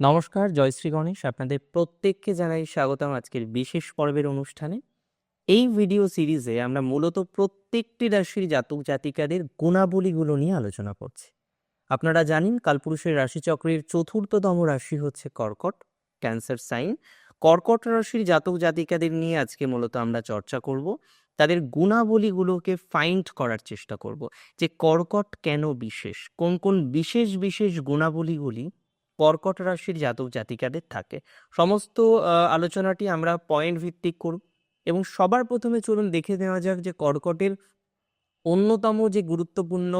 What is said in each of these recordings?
নমস্কার জয়শ্রী গণেশ। আপনাদের প্রত্যেককে জানাই স্বাগতম আজকের বিশেষ পর্বের অনুষ্ঠানে। এই ভিডিও সিরিজে আমরা মূলত প্রত্যেকটি রাশির জাতক জাতিকাদের গুণাবলীগুলো নিয়ে আলোচনা করছি। আপনারা জানেন, কালপুরুষের রাশিচক্রের চতুর্থতম রাশি হচ্ছে কর্কট, ক্যান্সার সাইন। কর্কট রাশির জাতক জাতিকাদের নিয়ে আজকে মূলত আমরা চর্চা করব। তাদের গুণাবলীগুলোকে ফাইন্ড করার চেষ্টা করব যে কর্কট কেন বিশেষ? কোন কোন বিশেষ বিশেষ গুণাবলীগুলি কর্কট রাশির জাতক জাতিকাদের থাকে। সমস্ত আলোচনাটি আমরা পয়েন্ট ভিত্তিক করব এবং সবার প্রথমে চলুন দেখে নেওয়া যাক যে কর্কটের অন্যতম যে গুরুত্বপূর্ণ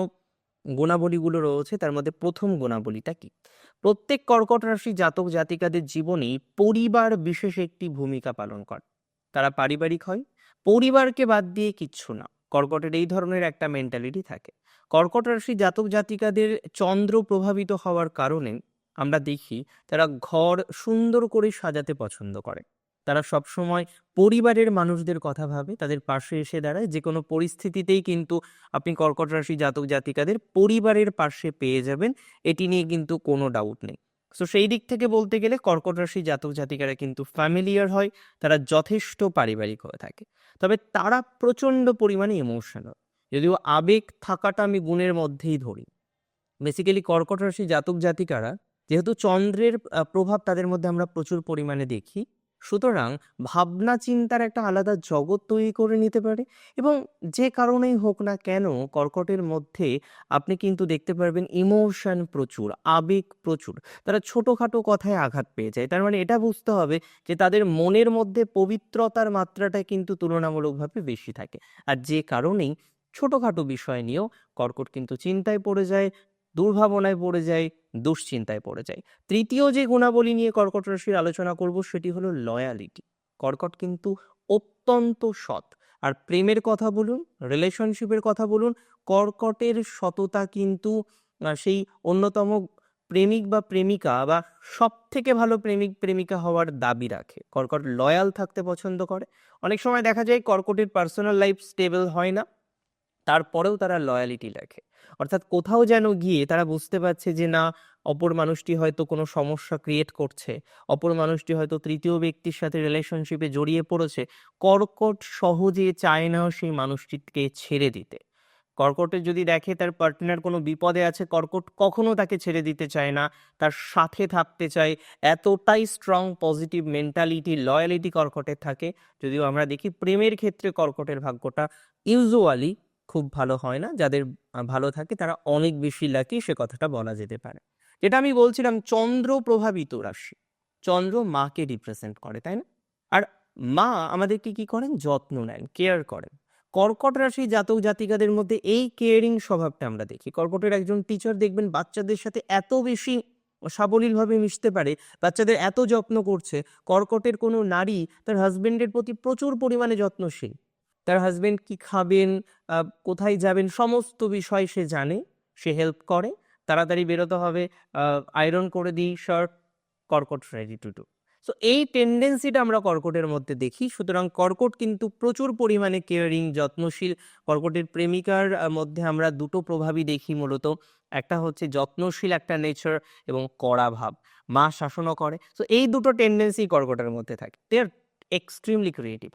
গুণাবলীগুলো রয়েছে, তার মধ্যে প্রথম গুণাবলীটা কি? প্রত্যেক কর্কট রাশি জাতক জাতিকাদের জীবনেই পরিবার বিশেষ একটি ভূমিকা পালন করে। তারা পারিবারিক হয়, পরিবারকে বাদ দিয়ে কিচ্ছু না। কর্কটের এই ধরনের একটা মেন্টালিটি থাকে। কর্কট রাশি জাতক জাতিকাদের চন্দ্র প্রভাবিত হওয়ার কারণে আমরা দেখি তারা ঘর সুন্দর করে সাজাতে পছন্দ করে। তারা সবসময় পরিবারের মানুষদের কথা ভাবে, তাদের পাশে এসে দাঁড়ায়। যে কোনো পরিস্থিতিতেই কিন্তু আপনি কর্কট রাশি জাতক জাতিকাদের পরিবারের পাশে পেয়ে যাবেন, এটি নিয়ে কিন্তু কোনো ডাউট নেই। সো সেই দিক থেকে বলতে গেলে কর্কট রাশি জাতক জাতিকারা কিন্তু ফ্যামিলিয়ার হয়, তারা যথেষ্ট পারিবারিক হয়ে থাকে। তবে তারা প্রচণ্ড পরিমাণে ইমোশনাল যদিও আবেগ থাকাটা আমি গুণের মধ্যেই ধরি। বেসিক্যালি কর্কট রাশি জাতক জাতিকারা যেহেতু চন্দ্রের প্রভাব তাদের মধ্যে আমরা প্রচুর পরিমাণে দেখি, সুতরাং ভাবনা চিন্তার একটা আলাদা জগৎ তৈরি করে নিতে পারে এবং যে কারণেই হোক না কেন কর্কটের মধ্যে আপনি কিন্তু দেখতে পারবেন ইমোশন প্রচুর, আবেগ প্রচুর। তারা ছোটোখাটো কথায় আঘাত পেয়ে যায়, তার মানে এটা বুঝতে হবে যে তাদের মনের মধ্যে পবিত্রতার মাত্রাটা কিন্তু তুলনামূলকভাবে বেশি থাকে। আর যে কারণেই ছোটোখাটো বিষয় নিয়েও কর্কট কিন্তু চিন্তায় পড়ে যায়, দুর্ভাবনায় পড়ে যায় দুশ্চিন্তায় পড়ে যায় তৃতীয় যে গুণাবলী নিয়ে কর্কট রাশির আলোচনা করব, সেটি হলো লয়ালিটি কর্কট কিন্তু অত্যন্ত সৎ। আর প্রেমের কথা বলুন রিলেশনশিপের কথা বলুন, কর্কটের সততা কিন্তু সেই অন্যতম প্রেমিক বা প্রেমিকা বা সব থেকে ভালো প্রেমিক, প্রেমিকা হওয়ার দাবি রাখে। কর্কট লয়াল থাকতে পছন্দ করে। অনেক সময় দেখা যায় কর্কটের পার্সোনাল লাইফ স্টেবল হয় না। তারপরেও তারা লয়ালিটি রাখে। অর্থাৎ কোথাও যেন গিয়ে তারা বুঝতে পারছে যে, না, অপর মানুষটি হয়তো কোনো সমস্যা ক্রিয়েট করছে, অপর মানুষটি হয়তো তৃতীয় ব্যক্তির সাথে রিলেশনশিপে জড়িয়ে পড়েছে, কর্কট সহজে চায় না সেই মানুষটিকে ছেড়ে দিতে। কর্কটের যদি দেখে তার পার্টনার কোনো বিপদে আছে, কর্কট কখনো তাকে ছেড়ে দিতে চায় না, তার সাথে থাকতে চায়, এতটাই স্ট্রং পজিটিভ মেন্টালিটি লয়ালিটি কর্কটের থাকে। যদিও আমরা দেখি প্রেমের ক্ষেত্রে কর্কটের ভাগ্যটা ইউজুয়ালি খুব ভালো হয় না। যাদের ভালো থাকে তারা অনেক বেশি লাকি সে কথাটা বলা যেতে পারে। যেটা আমি বলছিলাম, চন্দ্র প্রভাবিত রাশি। চন্দ্র মাকে রিপ্রেজেন্ট করে, তাই না? আর মা আমাদেরকে কি করেন? যত্ন নেন কেয়ার করেন। কর্কট রাশি জাতক জাতিকাদের মধ্যে এই কেয়ারিং স্বভাবটা আমরা দেখি। কর্কটের একজন টিচার দেখবেন, বাচ্চাদের সাথে এত বেশি সাবলীলভাবে মিশতে পারে, বাচ্চাদের এত যত্ন করছে, কর্কটের কোনো নারী তার হাজবেন্ডের প্রতি প্রচুর পরিমাণে যত্নশীল। তার হাজবেন্ড কি খাবেন কোথায় যাবেন, সমস্ত বিষয় সে জানে, সে হেল্প করে। তাড়াতাড়ি বেরোতে হবে আয়রন করে দিই শার্ট কর্কট রেডি টু ডু সো এই টেন্ডেন্সিটা আমরা কর্কটের মধ্যে দেখি। সুতরাং কর্কট কিন্তু প্রচুর পরিমাণে কেয়ারিং যত্নশীল। কর্কটের প্রেমিকার মধ্যে আমরা দুটো প্রভাবই দেখি মূলত। একটা হচ্ছে যত্নশীল একটা নেচার এবং কড়া ভাব। মা শাসনও করে। সো এই দুটো টেন্ডেন্সি কর্কটের মধ্যে থাকে। দে আর এক্সট্রিমলি ক্রিয়েটিভ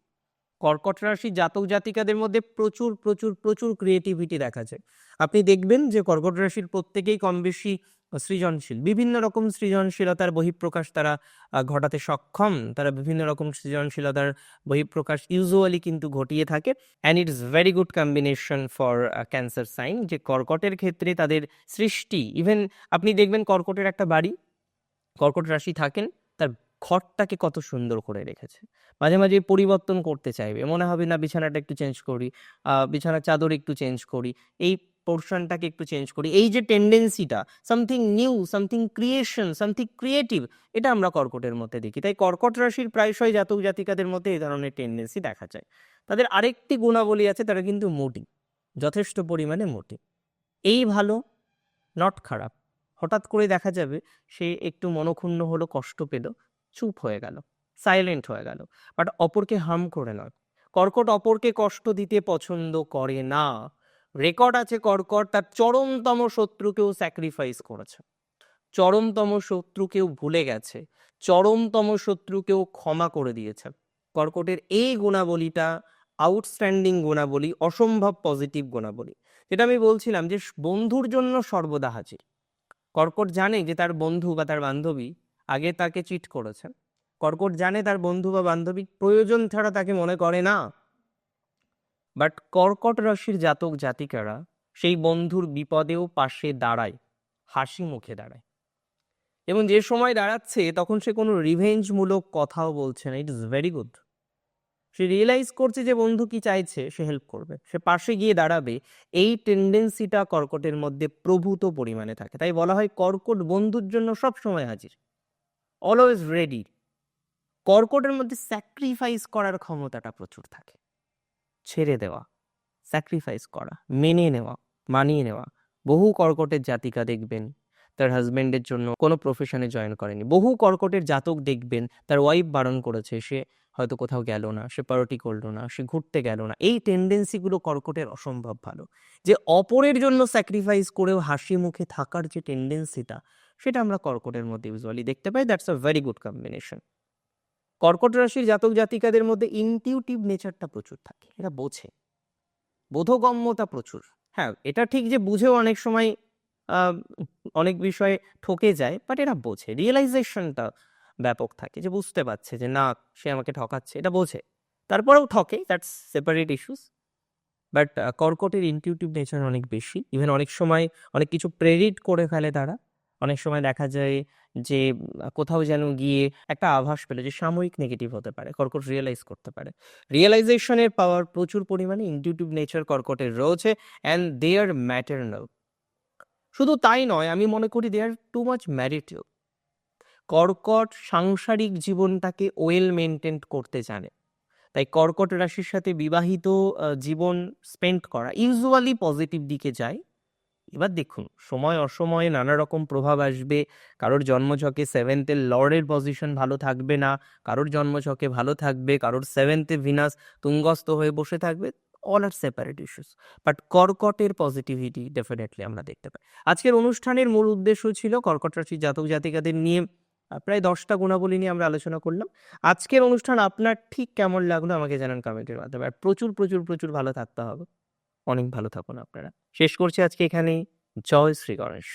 কর্কট রাশি জাতক জাতিকাদের মধ্যে প্রচুর প্রচুর প্রচুর ক্রিয়েটিভিটি দেখা যায় আপনি দেখবেন যে কর্কট রাশির প্রত্যেকেই কম বেশি সৃজনশীল। বিভিন্ন রকম সৃজনশীলতার বহিঃপ্রকাশ তারা ঘটাতে সক্ষম। তারা বিভিন্ন রকম সৃজনশীলতার বহিঃপ্রকাশ ইউজুয়ালি কিন্তু ঘটিয়ে থাকে। And it's very good combination for cancer sign যে কর্কটের ক্ষেত্রে তাদের সৃষ্টি। ইভেন আপনি দেখবেন কর্কটের একটা বাড়ি, কর্কট রাশি থাকেন, তার ঘরটাকে কত সুন্দর করে রেখেছে। মাঝে মাঝে পরিবর্তন করতে চাইবে। মনে হবে, না, বিছানাটা একটু চেঞ্জ করি বিছানার চাদর একটু চেঞ্জ করি, এই পোর্শনটাকে একটু চেঞ্জ করি। এই যে টেন্ডেন্সিটা something new something creation something creative এটা আমরা কর্কটের মধ্যে দেখি। তাই কর্কট রাশির প্রায়শই জাতক, জাতিকাদের মধ্যে এই ধরনের টেন্ডেন্সি দেখা যায়। তাদের আরেকটি গুণাবলী আছে, তারা কিন্তু মোটি, যথেষ্ট পরিমাণে মোটি। এই ভালো নট খারাপ। হঠাৎ করে দেখা যাবে, সে একটু মনক্ষুণ্ণ হলো, কষ্ট পেল চুপ হয়ে গেল সাইলেন্ট হয়ে গেল। বাট অপরকে হার্ম করে নয়। কর্কট অপরকে কষ্ট দিতে পছন্দ করে না। রেকর্ড আছে কর্কট, তার চরমতম শত্রুকেও স্যাক্রিফাইস করেছে। চরমতম শত্রুকেও ভুলে গেছে। চরমতম শত্রুকেও ক্ষমা করে দিয়েছে। কর্কটের এই গুণাবলীটা আউটস্ট্যান্ডিং গুণাবলী, অসম্ভব পজিটিভ গুণাবলী। যেটা আমি বলছিলাম যে, বন্ধুর জন্য সর্বদা হাজির। কর্কট জানে যে, তার বন্ধু বা তার বান্ধবী আগে তাকে চিট করেছে। কর্কট জানে তার বন্ধু বা বান্ধবী প্রয়োজন ছাড়া তাকে মনে করে না। বাট কর্কট রাশির জাতক জাতিকারা সেই বন্ধুর বিপদেও পাশে দাঁড়ায়, হাসি মুখে দাঁড়ায়। এবং যে সময় দাঁড়াচ্ছে তখন সে কোনো রিভেঞ্জমূলক কথাও বলছে না। ইট ইজ ভেরি গুড সে রিয়েলাইজ করছে যে বন্ধু কি চাইছে, সে হেল্প করবে। সে পাশে গিয়ে দাঁড়াবে। এই টেন্ডেন্সিটা কর্কটের মধ্যে প্রভূত পরিমাণে থাকে। তাই বলা হয় কর্কট বন্ধুর জন্য সব সময় হাজির। অলওয়েজ রেডি কর্কটের মধ্যে স্যাক্রিফাইস করার ক্ষমতাটা প্রচুর থাকে। ছেড়ে দেওয়া স্যাক্রিফাইস করা, মেনে নেওয়া, মানিয়ে নেওয়া। বহু কর্কটের জাতিকা দেখবেন। তার হাজবেন্ডের জন্য কোনো প্রফেশনে জয়েন করেনি। বহু কর্কটের জাতক দেখবেন, তার ওয়াইফ বারণ করেছে, সে হয়তো কোথাও গেল না, সে পার্টি করল না, সে ঘুরতে গেল না। এই টেন্ডেন্সিগুলো কর্কটের অসম্ভব ভালো। যে অপরের জন্য স্যাক্রিফাইস করেও হাসি মুখে থাকার যে টেন্ডেন্সিটা সেটা আমরা কর্কটের মধ্যে ইউজুয়ালি দেখতে পাই। That's a very good combination কর্কট রাশির জাতক জাতিকাদের মধ্যে ইনটিউটিভ নেচারটা প্রচুর থাকে। এরা বোঝে। বোধগম্যতা প্রচুর। হ্যাঁ এটা ঠিক যে বুঝেও অনেক সময় অনেক বিষয়ে ঠকে যায় বাট এরা বোঝে। রিয়েলাইজেশনটা ব্যাপক থাকে যে বুঝতে পারছে যে, না, সে আমাকে ঠকাচ্ছে। এটা বোঝে। তারপরেও ঠকে দ্যাটস সেপারেট ইস্যুস বাট কর্কটের ইনটিউটিভ নেচার অনেক বেশি। ইভেন অনেক সময় অনেক কিছু প্রেরিট করে ফেলে তারা। অনেক সময় দেখা যায় যে কোথাও যেন গিয়ে একটা আভাস পেলে যে, সাময়িক নেগেটিভ হতে পারে, কর্কট রিয়েলাইজ করতে পারে। রিয়েলাইজেশনের পাওয়ার প্রচুর পরিমাণে ইনটিউটিভ নেচার কর্কটের রয়েছে অ্যান্ড দে আর ম্যাটারনাল শুধু তাই নয়, আমি মনে করি দে আর টু মাচ ম্যারিটিভ কর্কট সাংসারিক জীবনটাকে ওয়েল মেনটেন করতে জানে। তাই কর্কট রাশির সাথে বিবাহিত জীবন স্পেন্ড করা ইউজুয়ালি পজিটিভ দিকে যায়। এবার দেখুন, সময় অসময়ে নানা রকম প্রভাব আসবে। কারোর জন্মছকে সেভেন্থের লর্ডের পজিশন ভালো থাকবে না, কারোর জন্মছকে ভালো থাকবে, কারোর সেভেন্থে ভিনাস তুঙ্গস্থ হয়ে বসে থাকবে। All are separate issues but কর্কটের positivity definitely আমরা দেখতে পাই। আজকের অনুষ্ঠানের মূল উদ্দেশ্য ছিল কর্কট রাশির জাতক জাতিকাদের নিয়ে প্রায় দশটা গুণাবলী নিয়ে আমরা আলোচনা করলাম। আজকের অনুষ্ঠান আপনার ঠিক কেমন লাগল আমাকে জানান কমেন্টের মাধ্যমে। আর প্রচুর প্রচুর প্রচুর ভালো থাকতে হবে। অনেক ভালো থাকুন আপনারা। শেষ করছি আজকে এখানেই। জয় শ্রী গণেশ।